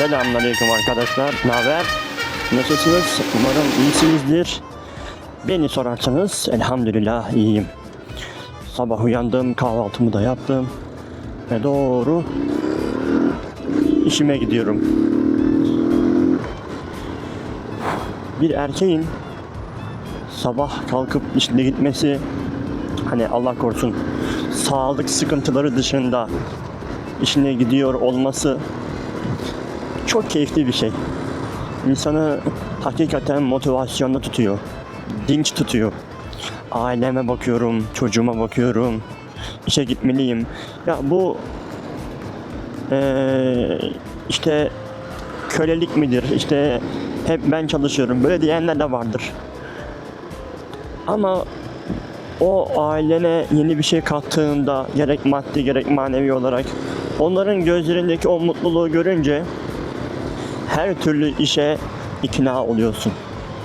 Selamünaleyküm arkadaşlar. Ne haber? Nasılsınız? Umarım iyisinizdir. Beni sorarsanız elhamdülillah iyiyim. Sabah uyandım, kahvaltımı da yaptım. Ve doğru işime gidiyorum. Bir erkeğin sabah kalkıp işine gitmesi hani Allah korusun sağlık sıkıntıları dışında işine gidiyor olması çok keyifli bir şey. İnsanı hakikaten motivasyonda tutuyor. Dinç tutuyor. Aileme bakıyorum, çocuğuma bakıyorum. İşe gitmeliyim. Ya bu eee, işte kölelik midir? İşte hep ben çalışıyorum. Böyle diyenler de vardır. Ama o ailene yeni bir şey kattığında gerek maddi gerek manevi olarak onların gözlerindeki o mutluluğu görünce her türlü işe ikna oluyorsun.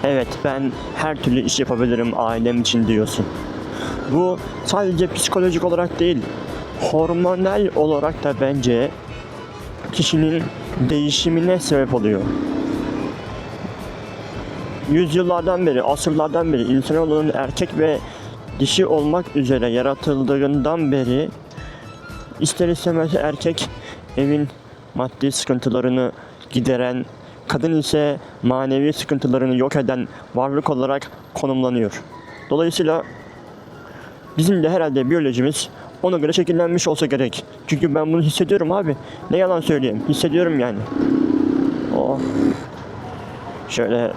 Evet ben her türlü iş yapabilirim ailem için diyorsun. Bu sadece psikolojik olarak değil, hormonal olarak da bence kişinin değişimine sebep oluyor. Yüzyıllardan beri, asırlardan beri insanoğlunun erkek ve dişi olmak üzere yaratıldığından beri ister istemez erkek evin maddi sıkıntılarını gideren, kadın ise manevi sıkıntılarını yok eden varlık olarak konumlanıyor. Dolayısıyla bizim de herhalde biyolojimiz ona göre şekillenmiş olsa gerek. Çünkü ben bunu hissediyorum abi. Ne yalan söyleyeyim. Hissediyorum yani. Oh. Şöyle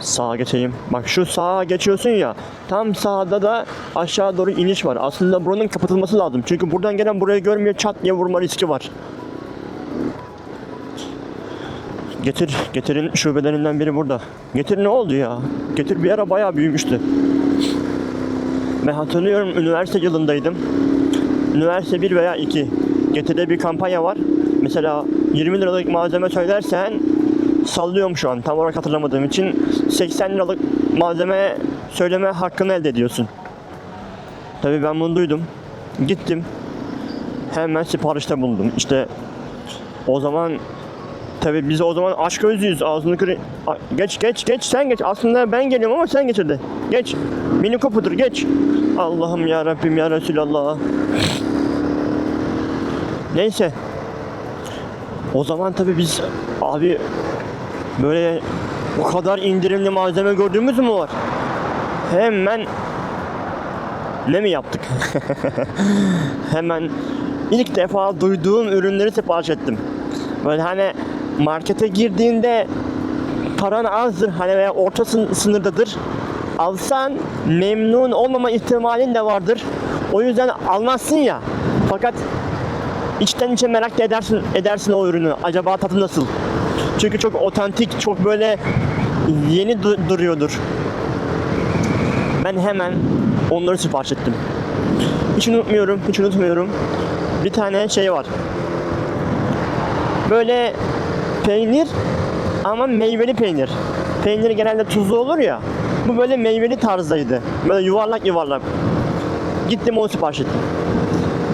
sağa geçeyim. Bak şu sağa geçiyorsun ya. Tam sağda da aşağı doğru iniş var. Aslında buranın kapatılması lazım. Çünkü buradan gelen burayı görmüyor çat diye vurma riski var. Getir, Getir'in şubelerinden biri burada. Getir ne oldu ya? Getir bir ara bayağı büyümüştü. Ben hatırlıyorum üniversite yılındaydım. Üniversite 1 veya 2. Getir'de bir kampanya var. Mesela 20 liralık malzeme söylersen sallıyorum şu an tam olarak hatırlamadığım için 80 liralık malzeme söyleme hakkını elde ediyorsun. Tabii ben bunu duydum. Gittim. Hemen siparişte bulundum. İşte o zaman Tabii biz o zaman aşk özlüyüz. Ağzını kırı... A- Geç geç geç sen geç. Aslında ben geliyorum ama sen geçirdi. Geç. Mini Cooper'dır geç. Allah'ım ya Rabbim ya Resulallah. Neyse. O zaman tabii biz abi böyle bu kadar indirimli malzeme gördüğümüz mü var? Hemen ne mi yaptık? Hemen ilk defa duyduğum ürünleri sipariş ettim. Böyle hani markete girdiğinde paran azdır hani veya orta sın- sınırdadır. Alsan memnun olmama ihtimalin de vardır. O yüzden almazsın ya. Fakat içten içe merak edersin, edersin o ürünü. Acaba tadı nasıl? Çünkü çok otantik, çok böyle yeni du- duruyordur. Ben hemen onları sipariş ettim. Hiç unutmuyorum, hiç unutmuyorum. Bir tane şey var. Böyle peynir ama meyveli peynir. Peynir genelde tuzlu olur ya. Bu böyle meyveli tarzdaydı. Böyle yuvarlak yuvarlak. Gittim onu sipariş ettim.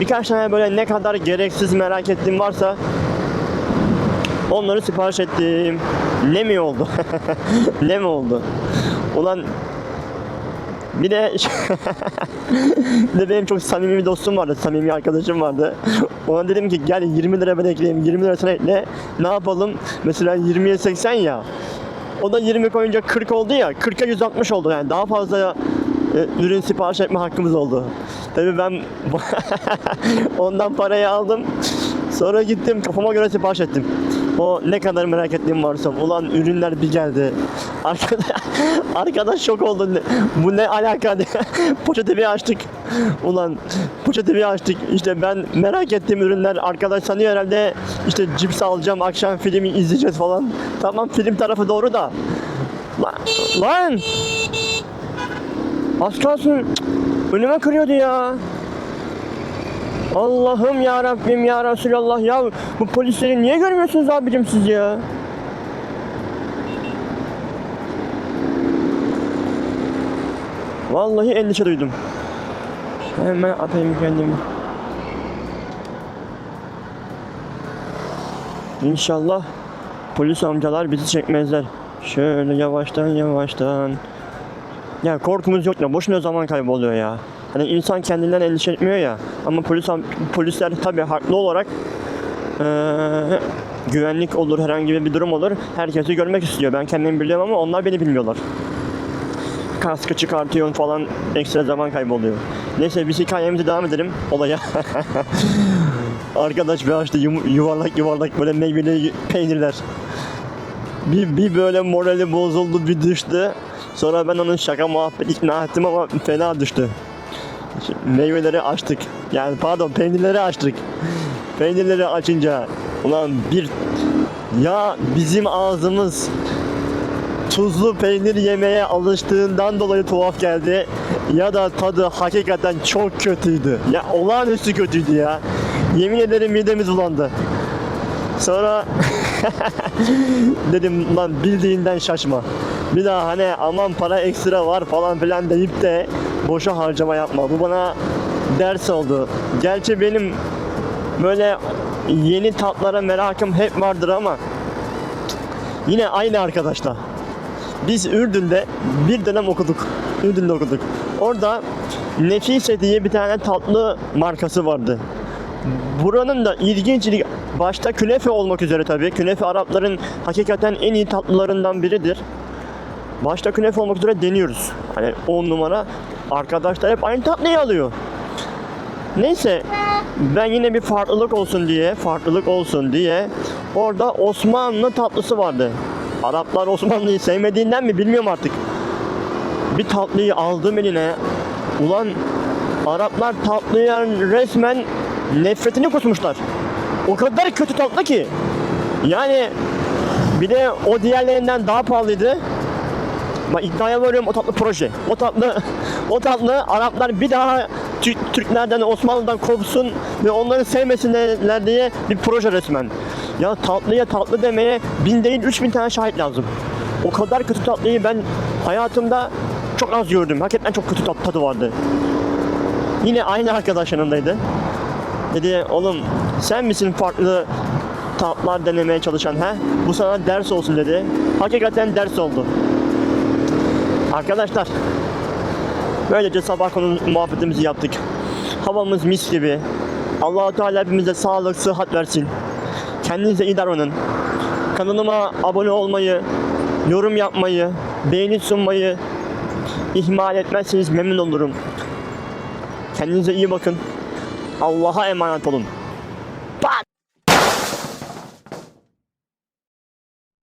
Birkaç tane böyle ne kadar gereksiz merak ettiğim varsa onları sipariş ettim. Ne mi oldu? ne mi oldu? Ulan bir de bir de benim çok samimi bir dostum vardı, samimi arkadaşım vardı. Ona dedim ki gel 20 lira ben ekleyeyim, 20 lira sen ekle. Ne yapalım? Mesela 20'ye 80 ya. O da 20 koyunca 40 oldu ya, 40'a 160 oldu yani daha fazla e, ürün sipariş etme hakkımız oldu. Tabii ben ondan parayı aldım. Sonra gittim kafama göre sipariş ettim. O ne kadar merak ettiğim varsa ulan ürünler bir geldi. Arkadaş, arkadaş şok oldu. Bu ne alaka poşeti bir açtık. Ulan poşeti bir açtık. İşte ben merak ettiğim ürünler arkadaş sanıyor herhalde işte cips alacağım akşam filmi izleyeceğiz falan. Tamam film tarafı doğru da. Lan, lan! Az kalsın önüme kırıyordu ya. Allah'ım ya Rabbim ya Resulallah ya bu polisleri niye görmüyorsunuz abicim siz ya? Vallahi endişe duydum. Hemen atayım kendimi. İnşallah Polis amcalar bizi çekmezler. Şöyle yavaştan yavaştan. Ya korkumuz yok ya. Boşuna zaman kayboluyor ya. Hani insan kendinden endişe etmiyor ya. Ama polis polisler tabii haklı olarak eee, güvenlik olur, herhangi bir durum olur. Herkesi görmek istiyor. Ben kendimi biliyorum ama onlar beni bilmiyorlar. Kaskı çıkartıyorum falan ekstra zaman kayboluyor. Neyse biz hikayemize devam edelim olaya. Arkadaş bir açtı yum- yuvarlak yuvarlak böyle meyveli peynirler. Bir, bir böyle morali bozuldu bir düştü. Sonra ben onun şaka muhabbet ikna ettim ama fena düştü. Meyveleri açtık. Yani pardon peynirleri açtık. Peynirleri açınca ulan bir ya bizim ağzımız tuzlu peynir yemeye alıştığından dolayı tuhaf geldi. Ya da tadı hakikaten çok kötüydü. Ya olağanüstü kötüydü ya. Yemin ederim midemiz bulandı. Sonra dedim lan bildiğinden şaşma. Bir daha hani aman para ekstra var falan filan deyip de boşa harcama yapma. Bu bana ders oldu. Gerçi benim böyle yeni tatlara merakım hep vardır ama yine aynı arkadaşlar. Biz Ürdün'de bir dönem okuduk. Ürdün'de okuduk. Orada Nefise diye bir tane tatlı markası vardı. Buranın da ilginçlik başta künefe olmak üzere tabii. Künefe Arapların hakikaten en iyi tatlılarından biridir. Başta künefe olmak üzere deniyoruz. Hani 10 numara. Arkadaşlar hep aynı tatlıyı alıyor. Neyse ben yine bir farklılık olsun diye, farklılık olsun diye orada Osmanlı tatlısı vardı. Araplar Osmanlı'yı sevmediğinden mi bilmiyorum artık. Bir tatlıyı aldım eline. Ulan Araplar tatlıya resmen nefretini kusmuşlar. O kadar kötü tatlı ki. Yani bir de o diğerlerinden daha pahalıydı. Bak iddiaya varıyorum o tatlı proje. O tatlı, o tatlı Araplar bir daha Tü- Türklerden, Osmanlı'dan kopsun ve onları sevmesinler diye bir proje resmen. Ya tatlıya tatlı demeye bin değil üç bin tane şahit lazım. O kadar kötü tatlıyı ben hayatımda çok az gördüm. Hakikaten çok kötü tat- tadı vardı. Yine aynı arkadaş yanındaydı. Dedi oğlum sen misin farklı tatlar denemeye çalışan ha? Bu sana ders olsun dedi. Hakikaten ders oldu. Arkadaşlar böylece sabah konu muhabbetimizi yaptık. Havamız mis gibi. Allahu Teala hepimize sağlık, sıhhat versin. Kendinize iyi davranın. Kanalıma abone olmayı, yorum yapmayı, beğeni sunmayı ihmal etmezseniz memnun olurum. Kendinize iyi bakın. Allah'a emanet olun.